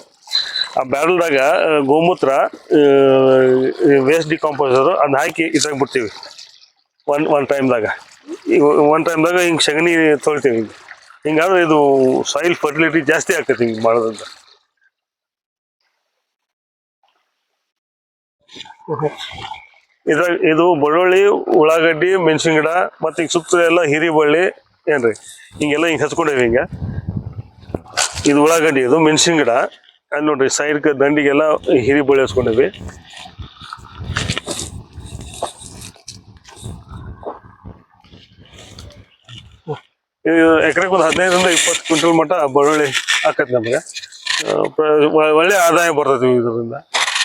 ಆ ಬ್ಯಾರಲ್ದಾಗ ಗೋಮೂತ್ರ ವೇಸ್ಟ್ ಡಿಕಾಂಪೋಸರು ಅದನ್ನ ಹಾಕಿ ಇದ್ರಾಗ ಬಿಡ್ತೀವಿ. ಒನ್ ಒನ್ ಟೈಮ್ದಾಗ. ಒನ್ ಟೈಮ್ದಾಗ ಹಿಂಗೆ ಸಗಣಿ ತೊಳಿತೀವಿ ಹಿಂಗೆ. ಹಿಂಗಾದ್ರೆ ಇದು ಸಾಯಿಲ್ ಫರ್ಟಿಲಿಟಿ ಜಾಸ್ತಿ ಆಗ್ತೈತಿ ಹಿಂಗೆ ಮಾಡೋದ್ರಿಂದ ಇದು ಬೆಳ್ಳುಳ್ಳಿ, ಉಳ್ಳಾಗಡ್ಡಿ ಮೆಣಸಿನ ಗಿಡ ಮತ್ತೆ ಈಗ ಸುತ್ತ ಎಲ್ಲ ಹಿರಿ ಬಳ್ಳಿ ಏನ್ರಿ? ಹಿಂಗೆಲ್ಲ ಹಿಂಗೆ ಹಚ್ಕೊಂಡೇವಿ ಹಿಂಗೆ. ಇದು ಉಳ್ಳಾಗಡ್ಡಿ, ಇದು ಮೆಣಸಿನ ಗಿಡ ಅಲ್ಲಿ ನೋಡ್ರಿ ಸೈಡ್ ದಂಡಿಗೆಲ್ಲ ಹಿರಿ ಬಳ್ಳಿ ಹಚ್ಕೊಂಡೇವಿ. ಎಕರೆಗೆ ಒಂದು ಹದಿನೈದರಿಂದ ಇಪ್ಪತ್ತು ಕ್ವಿಂಟಲ್ ಮಟ್ಟ ಬೆಳ್ಳುಳ್ಳಿ ಆಕತ್ ನಮಗೆ. ಒಳ್ಳೆ ಆದಾಯ ಬರ್ತೈತಿ ಇದರಿಂದ.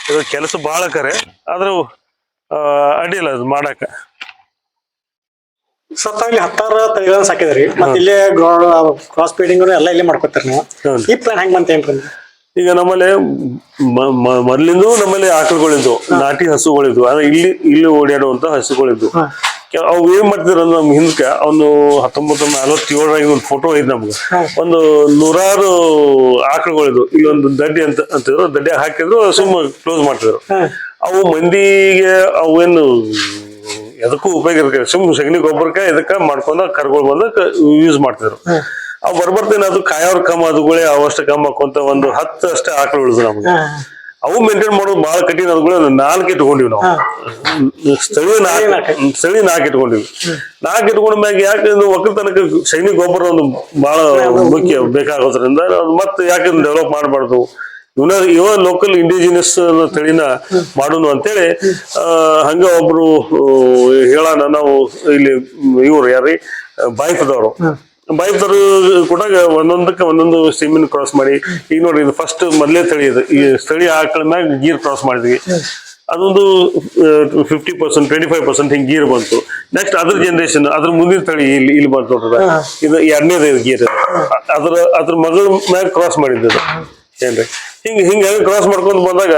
ಇದು ಕೆಲಸ ಭಾಳ ಕರೆ. ಆದ್ರೂ ಅಡ್ಡಿಲ್ಲ ಅದು ಮಾಡಾಕ ಸತ್ತ ಇಲ್ಲಿ ಹತ್ತಾರು ತಳಿಗಳನ್ನ ಸಾಕಿದ್ರಿ. ಮತ್ತೆ ಇಲ್ಲೇ ಕ್ರಾಸ್ ಫೀಡಿಂಗ್ ಎಲ್ಲ ಇಲ್ಲೇ ಮಾಡ್ಕೊತಾರ ನೀವು. ಈ ಪ್ಲಾನ್ ಹೆಂಗ್ ಬಂತೇನ್ರಿ ಈಗ ನಮ್ಮಲ್ಲಿ ಮೊದ್ಲಿಂದ ನಮ್ಮಲ್ಲಿ ಆಕಳುಗಳಿದ್ವು. ನಾಟಿ ಹಸುಗಳಿದ್ವು. ಅಂದ್ರೆ ಇಲ್ಲಿ ಇಲ್ಲಿ ಓಡಾಡುವಂತ ಹಸುಗಳಿದ್ವು. ಅವ್ ಏನ್ ಮಾಡ್ತಿದ್ರು ಅಂದ್ರೆ ನಮ್ ಹಿಂದಕ್ಕೆ ಅವನು ಹತ್ತೊಂಬತ್ತು ನಲವತ್ತೇಳರಾಗಿ ಒಂದು ಫೋಟೋ ಐತೆ ನಮ್ಗೆ. ಒಂದು ನೂರಾರು ಆಕಳುಗಳಿದ್ವು. ಒಂದು ದಡ್ಡಿ ಅಂತ ಅಂತಿದ್ರು. ದಡ್ಡಿ ಹಾಕಿದ್ರು ಸುಮ್ಮ ಕ್ಲೋಸ್ ಮಾಡ್ತಿದ್ರು. ಅವು ಮಂದಿಗೆ ಅವೇನು ಎದಕ್ಕೂ ಉಪಯೋಗ ಇರ್ತವೆ ಸುಮ್ ಸಗಣಿ ಗೊಬ್ಬರಕ್ಕೆ ಇದಕ್ಕ ಮಾಡ್ಕೊಂಡ ಕರ್ಗಳು ಬಂದ ಯೂಸ್ ಮಾಡ್ತಿದ್ರು. ಅವ್ ಬರ್ಬರ್ತೇನೆ ಅದು ಕಾಯೋರ್ ಕಮ್ಮ ಅದುಗಳೇ ಅವಷ್ಟು ಕಮ್ಮ ಹಾಕೊಂತ ಒಂದು ಹತ್ತು ಅಷ್ಟೇ ಆಕಳು ಉಳಿದ್ರು ನಮ್ಗೆ. ಅವು ಮೇಂಟೈನ್ ಮಾಡೋದು ಬಹಳ ಕಠಿಣ ಅದುಗಳೇ ನಾಲ್ಕು ಇಟ್ಕೊಂಡಿವಿ ನಾವು. ಸ್ಥಳೀಯ ನಾಲ್ಕು ಸ್ಥಳೀಯ ನಾಲ್ಕು. ಇಟ್ಕೊಂಡಿವಿ. ನಾಲ್ಕು ಇಟ್ಕೊಂಡ ಮ್ಯಾಗ ಯಾಕೆ ಒಕ್ಕಲ್ತನಕ ಸೈನಿಕ ಗೊಬ್ಬರ ಒಂದು ಬಹಳ ಮುಖ್ಯ ಬೇಕಾಗೋದ್ರಿಂದ ಮತ್ತೆ ಯಾಕೆ ಡೆವಲಪ್ ಮಾಡಬಾರ್ದು? ಇವನ ಇವ ಲೋಕಲ್ ಇಂಡಿಜಿನಿಯಸ್ ತಳಿನ ಮಾಡೋನು ಅಂತೇಳಿ ಹಂಗ ಒಬ್ರು ಹೇಳೋಣ ನಾವು ಇಲ್ಲಿ ಇವ್ರು ಯಾರ್ರಿ? ಬಾಯ್ಪದವರು. ಬಾಯ್ಪದವ್ರು ಕೂಡ ಒಂದೊಂದಕ್ಕೆ ಒಂದೊಂದು ಸೀಮಿನ ಕ್ರಾಸ್ ಮಾಡಿ ಈಗ ನೋಡಿ ಇದು ಫಸ್ಟ್ ಮೊದಲೇ ತಳಿ ಇದು. ಈ ಸ್ಥಳೀಯ ಆಕಳ ಮ್ಯಾಗ ಗೀರ್ ಕ್ರಾಸ್ ಮಾಡಿದ್ವಿ. ಅದೊಂದು fifty percent twenty five percent ಹಿಂಗೆ ಗೀರ್ ಬಂತು. ನೆಕ್ಸ್ಟ್ ಅದ್ರ ಜನರೇಷನ್ ಅದ್ರ ಮುಂದಿನ ತಳಿ ಇಲ್ಲಿ ಇಲ್ಲಿ ಬಂತು ನೋಡ್ರಿ. ಇದು ಎರಡನೇದ ಗೀರ್. ಅದ್ರ ಅದ್ರ ಮಗಳ ಮ್ಯಾಗ ಕ್ರಾಸ್ ಮಾಡಿದ್ದು. ಏನ್ರಿ? ಹಿಂಗ ಹಿಂಗ ಕ್ರಾಸ್ ಮಾಡ್ಕೊಂಡು ಬಂದಾಗ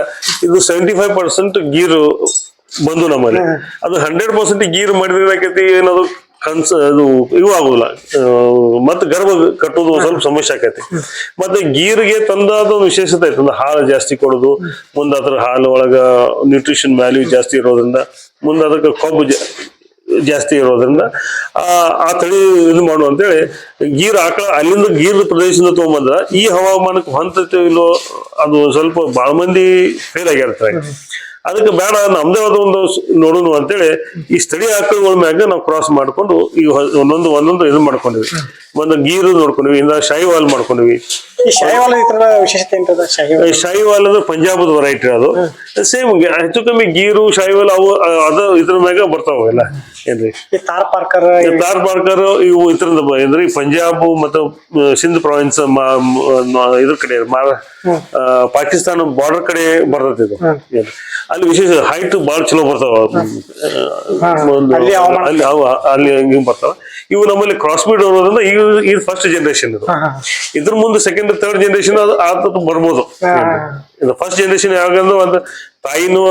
ಇದು ಸೆವೆಂಟಿ ಫೈವ್ ಪರ್ಸೆಂಟ್ ಗೀರು ಬಂದು ನಮ್ಮಲ್ಲಿ. ಅದು ಹಂಡ್ರೆಡ್ ಪರ್ಸೆಂಟ್ ಗೀರ್ ಮಾಡಿದ್ರೆ ಏನದು ಕನ್ಸ ಅದು ಇವು ಆಗುದಿಲ್ಲ. ಮತ್ತೆ ಗರ್ಭ ಕಟ್ಟೋದು ಒಂದ್ ಸ್ವಲ್ಪ ಸಮಸ್ಯೆ ಆಕೈತಿ. ಮತ್ತೆ ಗೀರ್ಗೆ ತಂದಾದ ವಿಶೇಷತೆ ಐತೆ. ಅಂದ್ರೆ ಹಾಲು ಜಾಸ್ತಿ ಕೊಡೋದು ಮುಂದೆ ಅದ್ರ ಹಾಲು ಒಳಗ ನ್ಯೂಟ್ರಿಷನ್ ವ್ಯಾಲ್ಯೂ ಜಾಸ್ತಿ ಇರೋದ್ರಿಂದ ಮುಂದೆ ಅದಕ್ಕೆ ಕೊಬ್ಬು ಜಾಸ್ತಿ ಇರೋದ್ರಿಂದ, ಆ ಆ ತಳಿ ಇದು ಮಾಡು ಅಂತೇಳಿ ಗೀರ್ ಆಕಳ ಅಲ್ಲಿಂದ ಗೀರ್ ಪ್ರದೇಶದಿಂದ ತಗೊಂಬಂದ್ರ ಈ ಹವಾಮಾನಕ್ಕೆ ಹೊಂದತೆ ಇಲ್ಲೋ ಅದು ಸ್ವಲ್ಪ ಬಹಳ ಮಂದಿ ಫೇಲ್ ಆಗಿರ್ತಾರೆ. ಅದಕ್ಕೆ ಬೇಡ ನಮ್ದೇ ಆದ ಒಂದು ನೋಡೋಣ ಅಂತೇಳಿ ಈ ಸ್ಥಳೀಯ ಆಕಳುಗಳ ಮ್ಯಾಗ ನಾವು ಕ್ರಾಸ್ ಮಾಡ್ಕೊಂಡು ಈ ಒಂದೊಂದು ಒಂದೊಂದು ಇದು ಮಾಡ್ಕೊಂಡಿವಿ. ಒಂದು ಗೀರು ನೋಡ್ಕೊಂಡಿವಿ ಇಂದ ಶಾಹಿವಾಲ್ ಮಾಡ್ಕೊಂಡಿವಿ. ಶಾಹಿವಾಲ ಅಂದ್ರೆ ಪಂಜಾಬದ ವೆರೈಟಿ ಅದು. ಸೇಮ್ ಹೆಚ್ಚು ಕಮ್ಮಿ ಗೀರು ಶಾಹಿವಾಲ್ ಅವು ಅದು ಇದ್ರ ಮ್ಯಾಗ ಬರ್ತಾವ ಎಲ್ಲ. ಏನ್ರಿ? ತಾರ್ ಪಾರ್ಕರ್ ತಾರ್ ಪಾರ್ಕರ್ ಇವು ಇದ್ರಿಂದ ಏನ್ರಿ ಪಂಜಾಬ್ ಮತ್ತು ಸಿಂಧ್ ಪ್ರಾವಿನ್ಸ್ ಇದ್ರ ಕಡೆ ಪಾಕಿಸ್ತಾನ ಬಾರ್ಡರ್ ಕಡೆ ಬರ್ತೈತಿ ಇದು. ಅಲ್ಲಿ ವಿಶೇಷ ಹೈಟ್ ಬಾಳ ಚಲೋ ಬರ್ತಾವ. ಒಂದು- ಅಲ್ಲಿ ಅಲ್ಲಿ ಅವು- ಅಲ್ಲಿ ಹಂಗೆ ಬರ್ತಾವ. ಇವು ನಮ್ಮಲ್ಲಿ ಕ್ರಾಸ್ ಬೀಡ್ ಅನ್ನೋದ್ರಿಂದ ಈಗ ಇದು ಫಸ್ಟ್ ಜನರೇಷನ್ ಇದು. ಇದ್ರ ಮುಂದೆ ಸೆಕೆಂಡ್ ಥರ್ಡ್ ಜನರೇಷನ್ ಅದು ಆತ ಬರ್ಬೋದು. ಇದು ಫಸ್ಟ್ ಜನರೇಷನ್ ಯಾವಾಗಂದ್ರೆ ಒಂದು ತಾಯಿನೂ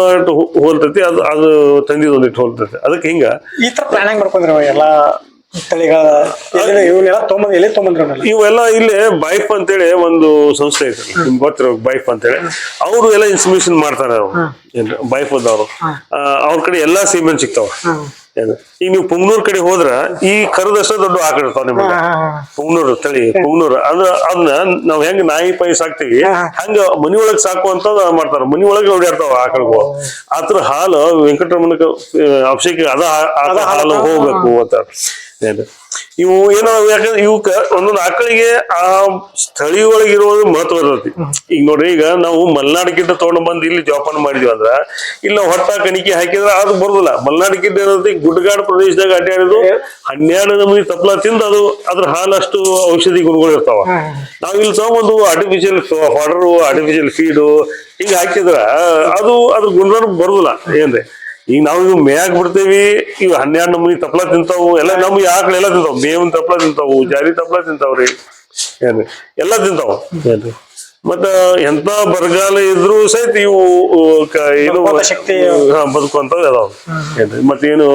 ಹೋಲ್ತೈತಿ ಅದು ಅದು ತಂದಿದ್ದು ಒಂದಿಟ್ಟು ಹೋಲ್ತೈತಿ. ಅದಕ್ಕೆ ಹಿಂಗ ಈ ತರ ಪ್ಲಾನಿಂಗ್ ಮಾಡ್ಕೊಂಡ್ರಿ ಎಲ್ಲಾ ತಳಿಗಳ ಎಲ್ಲಿ ಇವನ್ನೆಲ್ಲ ತೊಗೊಂಬಂದ್ ಎಲ್ಲಿ ತೊಗೊಂಬಂದ್ರಿ ಇವೆಲ್ಲ ಇಲ್ಲಿ ಬೈಫ್ ಅಂತೇಳಿ ಒಂದು ಸಂಸ್ಥೆ ಐತೆ ನಿಮ್ಗೆ ಗೊತ್ತಿರೋ ಬೈಫ್ ಅಂತೇಳಿ. ಅವರು ಎಲ್ಲ ಇನ್ಸ್ಟಿಟ್ಯೂಷನ್ ಮಾಡ್ತಾರೆ ಅವ್ರು. ಏನ್ರಿ? ಬೈಫ್ ಅವರು ಅವ್ರ ಕಡೆ ಎಲ್ಲಾ ಸೀಮೆಂಟ್ ಸಿಗ್ತಾವ. ಏನು ಈಗ ನೀವು ಪುಂಗ್ನೂರ್ ಕಡೆ ಹೋದ್ರ ಈ ಕರದಷ್ಟ ದೊಡ್ಡ ಆಕಳ ಇರ್ತಾವ ನಿಮಗೆ. ಪುಂಗ್ನೂರು ತಳಿ ಪುಂಗ್ನೂರು. ಅಂದ್ರ ಅದನ್ನ ನಾವ್ ಹೆಂಗ್ ನಾಯಿ ಪಾಯಿ ಸಾಕ್ತಿವಿ ಹಂಗ ಮನಿ ಒಳಗ್ ಸಾಕುವಂತ ಮಾಡ್ತಾರ. ಮನಿ ಒಳಗೆ ಓಡಾಡ್ತಾವ ಆಕಳುಗಳು. ಆತರ ಹಾಲು ವೆಂಕಟರಮಣಕ್ಕೆ ಅಭಿಷೇಕ ಅದ ಅದ ಹಾಲು ಹೋಗ್ಬೇಕು ಅಂತ. ಇವು ಏನೋ ಯಾಕಂದ್ರೆ ಇವಕ್ಕ ಒಂದೊಂದು ಆಕಳಿಗೆ ಆ ಸ್ಥಳೀಯ ಇರೋದು ಮಹತ್ವ ಇರ್ತೈತಿ ಈಗ ನೋಡ್ರಿ ಈಗ ನಾವು ಮಲ್ನಾಡಿಕಿಂತ ತಗೊಂಡ್ ಬಂದು ಇಲ್ಲಿ ಜೋಪಾನ ಮಾಡಿದ್ವಿ ಅಂದ್ರ ಇಲ್ಲ ಹೊಟ್ಟ ಕಣಿಕೆ ಹಾಕಿದ್ರೆ ಅದು ಬರುದಿಲ್ಲ. ಮಲ್ನಾಡಿಕಿಂತ ಏನೈತಿ ಗುಡ್ಡಗಾಡು ಪ್ರದೇಶದಾಗ ಅಡ್ಡಾಡಿದ್ರು ಹನ್ನೆರಡು ನಮೂನಿ ತಪ್ಪಲ ತಿಂದು ಅದು ಅದ್ರ ಹಾಲಷ್ಟು ಔಷಧಿ ಗುಣಗಳು ಇರ್ತಾವ. ನಾವ್ ಇಲ್ಲಿ ತಗೊಂಬಂದು ಆರ್ಟಿಫಿಷಿಯಲ್ ಫಾಡರ್ ಆರ್ಟಿಫಿಷಿಯಲ್ ಫೀಡು ಹಿಂಗ ಹಾಕಿದ್ರ ಅದು ಅದ್ರ ಗುಣಗಳು ಬರುದಿಲ್ಲ ಏನ್ರಿ. ಈಗ ನಾವು ಇವ್ ಮೇಯಾಕ್ ಬಿಡ್ತೇವಿ ಇವ್ ಹನ್ನೆರಡು ನಮ್ಗೆ ತಪ್ಪಲ ತಿಂತಾವು ಎಲ್ಲ ನಮ್ ಆಕಳ ಎಲ್ಲ ತಿಂತಾವ್. ಬೇವಿನ ತಪ್ಪಲ ತಿಂತಾವು ಜಾರಿ ತಪ್ಪಲ ತಿಂತಾವ್ರಿ ಏನ್ರಿ? ಎಲ್ಲ ತಿಂತಾವ. ಏನ್ರಿ? ಮತ್ತ ಎಂತ ಬರಗಾಲ ಇದ್ರು ಸಹಿತ ಇವು ಏನು ಬದುಕುವಂತವ್ ಅದಾವ. ಮತ್ತೇನು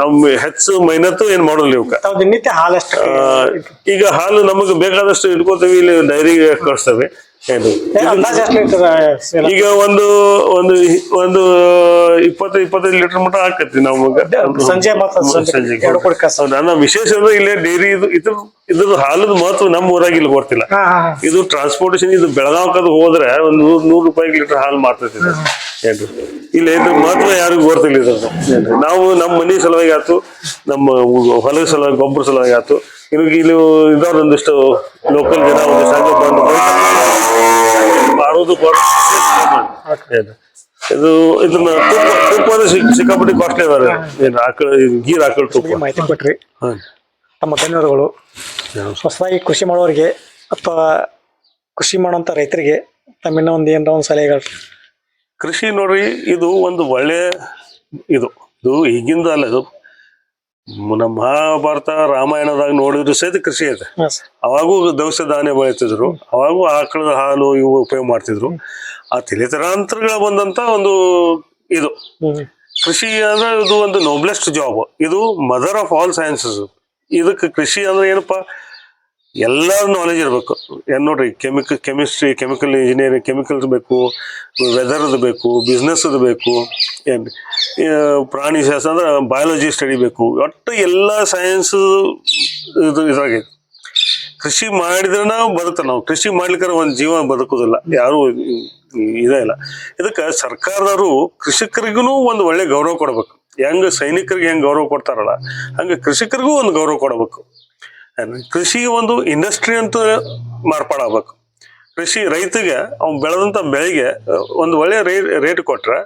ನಮ್ ಹೆಚ್ಚು ಮೈನತ್ತು ಏನ್ ಮಾಡೋಲ್ಲ ಇವಕ್ಕ ಈಗ ಹಾಲು ನಮಗ್ ಬೇಕಾದಷ್ಟು ಇಟ್ಕೋತೇವಿ ಇಲ್ಲಿ ಡೈರಿಗೆ ಕಳಿಸ್ತೇವೆ. ಅಂದಾಜ್ ಎಷ್ಟು ಇರ್ತದ ಈಗ ಒಂದು ಒಂದು ಒಂದು ಇಪ್ಪತ್ತು ಇಪ್ಪತ್ತೈದು ಲೀಟರ್ ಮಟ್ಟ ಹಾಕತ್ತಿ ನಾವು ಸಂಜೆ ನನ್ನ ವಿಶೇಷ ಅಂದ್ರೆ ಇಲ್ಲೇ ಡೈರಿ ಇದು ಇದ್ರ ಇದ್ರ ಹಾಲದ ಮಹತ್ವ ನಮ್ಮ ಊರಾಗ ಇಲ್ಲಿ ಹಾ. ಇದು ಟ್ರಾನ್ಸ್ಪೋರ್ಟೇಶನ್ ಇದು ಬೆಳಗಾವಕ್ಕದು ಹೋದ್ರೆ ಒಂದು ನೂರ್ ನೂರು ರೂಪಾಯಿ ಲೀಟರ್ ಹಾಲು ಮಾರ್ತೈತಿ. ಏನ್ರಿ? ಇಲ್ಲ ಇದ್ರ ಮಹತ್ವ ಯಾರಿಗೂ ಗೊತ್ತಿಲ್ಲ ಇದ್ರದ್ದು. ನಾವು ನಮ್ಮ ಮನೆ ಸಲುವಾಗಿ ಆಯ್ತು ನಮ್ಮ ಹೊಲದ ಸಲುವಾಗಿ ಗೊಬ್ಬರ ಸಲುವಾಗಿ ಆಯ್ತು ಇವಾಗ ಇಲ್ಲಿ ಇದಾವ್ರ ಒಂದಿಷ್ಟು ಲೋಕಲ್ ಜನ ಒಂದು ಹಂಗೆ ಬಂದು ಮಾರೋದು ಏನು? ಇದು ಇದನ್ನ ತುಪ್ಪ ಸಿಕ್ಕಾಪಟ್ಟಿ ಕಾಸ್ಟ್ಲಿ ಅದಾರೆ ಏನು ಆಕಳ ಗೀರ್ ಆಕಳ ತುಪ್ಪ. ಮಾಹಿತಿ ಕೊಟ್ರಿ. ತಮ್ಮ ಧನ್ಯವಾದಗಳು. ಹೊಸದಾಗಿ ಕೃಷಿ ಮಾಡೋರಿಗೆ ಅಥವಾ ಕೃಷಿ ಮಾಡುವಂತ ರೈತರಿಗೆ ತಮ್ಮಿನ್ನ ಒಂದು ಏನಾರ ಒಂದು ಸಲಹೆಗಳು ಕೃಷಿ ನೋಡ್ರಿ ಇದು ಒಂದು ಒಳ್ಳೆ ಇದು. ಇದು ಈಗಿಂದ ಅಲ್ಲ ಇದು ನಮ್ಮ ಮಹಾಭಾರತ ರಾಮಾಯಣದಾಗ ನೋಡಿದ್ರು ಸಹಿತ ಕೃಷಿ ಐತೆ ಅವಾಗೂ ದವಸ ಧಾನ್ಯ ಬೆಳಿತಿದ್ರು ಅವಾಗೂ ಆಕಳದ ಹಾಲು ಇವು ಉಪಯೋಗ ಮಾಡ್ತಿದ್ರು. ಆ ತಲೆತರಾಂತರಗಳ ಬಂದಂತ ಒಂದು ಇದು. ಕೃಷಿ ಅಂದ್ರೆ ಇದು ಒಂದು ನೋಬ್ಲೆಸ್ಟ್ ಜಾಬ್ ಇದು ಮದರ್ ಆಫ್ ಆಲ್ ಸೈನ್ಸಸ್ ಇದಕ್ಕೆ ಕೃಷಿ ಅಂದ್ರೆ ಏನಪ್ಪಾ? ಎಲ್ಲ ನಾಲೆಜ್ ಇರಬೇಕು. ಏನು ನೋಡ್ರಿ chemical chemistry chemical engineering chemicals ಬೇಕು ವೆದರ್ದು ಬೇಕು ಬಿಸ್ನೆಸ್ದು ಬೇಕು, ಏನು ಪ್ರಾಣಿ ಶಾಸ್ತ್ರ ಅಂದ್ರೆ ಬಯಾಲಜಿ ಸ್ಟಡಿ ಬೇಕು. ಒಟ್ಟು ಎಲ್ಲ ಸೈನ್ಸ್ ಇದು ಇದಾಗೈತೆ ಕೃಷಿ ಮಾಡಿದ್ರೆ ನಾವು ಬದುಕ್ತಾರೆ ನಾವು. ಕೃಷಿ ಮಾಡ್ಲಿಕ್ಕೆ ಒಂದು ಜೀವ ಬದುಕೋದಿಲ್ಲ. ಯಾರು ಇದೇ ಇಲ್ಲ. ಇದಕ್ಕೆ ಸರ್ಕಾರದವರು ಕೃಷಿಕರಿಗೂ ಒಂದು ಒಳ್ಳೆ ಗೌರವ ಕೊಡ್ಬೇಕು. ಹೆಂಗ ಸೈನಿಕರಿಗೆ ಹೆಂಗ್ ಗೌರವ ಕೊಡ್ತಾರಲ್ಲ, ಹಂಗೆ ಕೃಷಿಕರಿಗೂ ಒಂದು ಗೌರವ ಕೊಡಬೇಕು. ಕೃಷಿ ಒಂದು ಇಂಡಸ್ಟ್ರಿ ಅಂತ ಮಾರ್ಪಾಡಾಗಬೇಕು ಕೃಷಿ ರೈತಗೆ ಅವ್ನು ಬೆಳೆದಂತ ಬೆಳೆಗೆ ಒಂದು ಒಳ್ಳೆ ರೇಟ್ ರೇಟ್ ಕೊಟ್ರೆ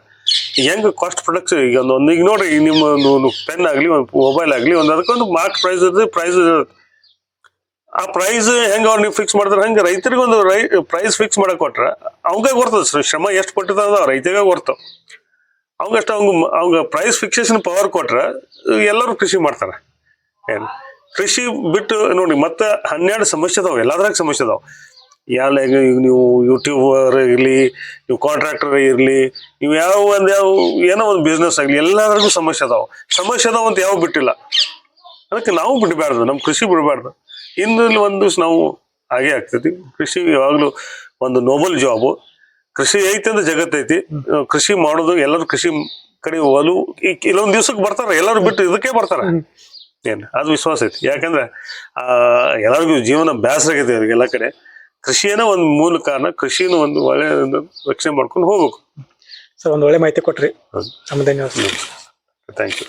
ಹೆಂಗ್ ಕಾಸ್ಟ್ ಪ್ರೊಡಕ್ಟ್ಸ್ ಈಗ ಒಂದು ಒಂದು, ಈಗ ನೋಡ್ರಿ ನಿಮ್ಮ ಪೆನ್ ಆಗಲಿ, ಒಂದು ಮೊಬೈಲ್ ಆಗಲಿ, ಒಂದು ಅದಕ್ಕೊಂದು ಮಾರ್ಕ್ ಪ್ರೈಸ್ ಇರ್ತದೆ ಪ್ರೈಸ್ ಆ ಪ್ರೈಸ್ ಹೆಂಗೆ ಅವ್ರು ನೀವು ಫಿಕ್ಸ್ ಮಾಡಿದ್ರೆ ಹಂಗೆ ರೈತರಿಗೆ ಒಂದು ರೈ ಪ್ರೈಸ್ ಫಿಕ್ಸ್ ಮಾಡಕ್ ಕೊಟ್ರೆ ಅವಂಗೆ ಗೊತ್ತದ ಶ್ರ- ಶ್ರಮ ಎಷ್ಟು ಪಟ್ಟಿರ್ತದ ರೈತಗೆ ಗೊತ್ತು ಅವಂಗಷ್ಟು ಅವಂಗ ಅವಂಗ ಪ್ರೈಸ್ ಫಿಕ್ಸೇಷನ್ ಪವರ್ ಕೊಟ್ರೆ ಎಲ್ಲರೂ ಕೃಷಿ ಮಾಡ್ತಾರೆ. ಏನು? ಕೃಷಿ ಬಿಟ್ಟು ನೋಡಿ, ಮತ್ತೆ ಹನ್ನೆರಡು ಸಮಸ್ಯೆ ಅದಾವೆ, ಎಲ್ಲದ್ರಾಗ ಸಮಸ್ಯೆ ಅದಾವ. ಈಗ ನೀವು ಯೂಟ್ಯೂಬರ್ ಇರಲಿ, ನೀವು ಕಾಂಟ್ರಾಕ್ಟರ್ ಇರಲಿ, ನೀವು ಯಾವ ಒಂದು ಯಾವ, ಏನೋ ಒಂದು ಬಿಸ್ನೆಸ್ ಆಗಲಿ, ಎಲ್ಲದ್ರಾಗೂ ಸಮಸ್ಯೆ ಅದಾವ. ಸಮಸ್ಯೆ ಅದಾವ ಅಂತ ಯಾವ ಬಿಟ್ಟಿಲ್ಲ. ಅದಕ್ಕೆ ನಾವು ಬಿಡಬಾರ್ದು ನಮ್ಮ ಕೃಷಿ ಬಿಡಬಾರ್ದು. ಇನ್ನು ಒಂದು ನಾವು ಹಾಗೆ ಆಗ್ತೈತಿ. ಕೃಷಿ ಯಾವಾಗಲೂ ಒಂದು ನೋಬಲ್ ಜಾಬು ಕೃಷಿ ಐತಿ ಅಂದ್ರೆ ಜಗತ್ತೈತಿ ಕೃಷಿ ಮಾಡೋದು ಎಲ್ಲರೂ ಕೃಷಿ ಕಡೆ ಒಲು ಈ ಕೆಲವೊಂದು ದಿವ್ಸಕ್ಕೆ ಬರ್ತಾರೆ, ಎಲ್ಲರೂ ಬಿಟ್ಟು ಇದಕ್ಕೆ ಬರ್ತಾರ. ಏನ್? ಅದು ವಿಶ್ವಾಸ ಐತಿ. ಯಾಕಂದ್ರೆ ಆ ಎಲ್ಲರಿಗೂ ಜೀವನ ಬೇಸರ ಆಗೈತಿ ಅವ್ರಿಗೆ ಎಲ್ಲ ಕಡೆ. ಕೃಷಿಯನ್ನ ಒಂದು ಮೂಲ ಕಾರಣ ಕೃಷಿನ ಒಂದು ಒಳ್ಳೆ ರಕ್ಷಣೆ ಮಾಡ್ಕೊಂಡು ಹೋಗ್ಬೇಕು. ಸರ್ ಒಂದು ಒಳ್ಳೆ ಮಾಹಿತಿ ಕೊಟ್ರಿ. Thank you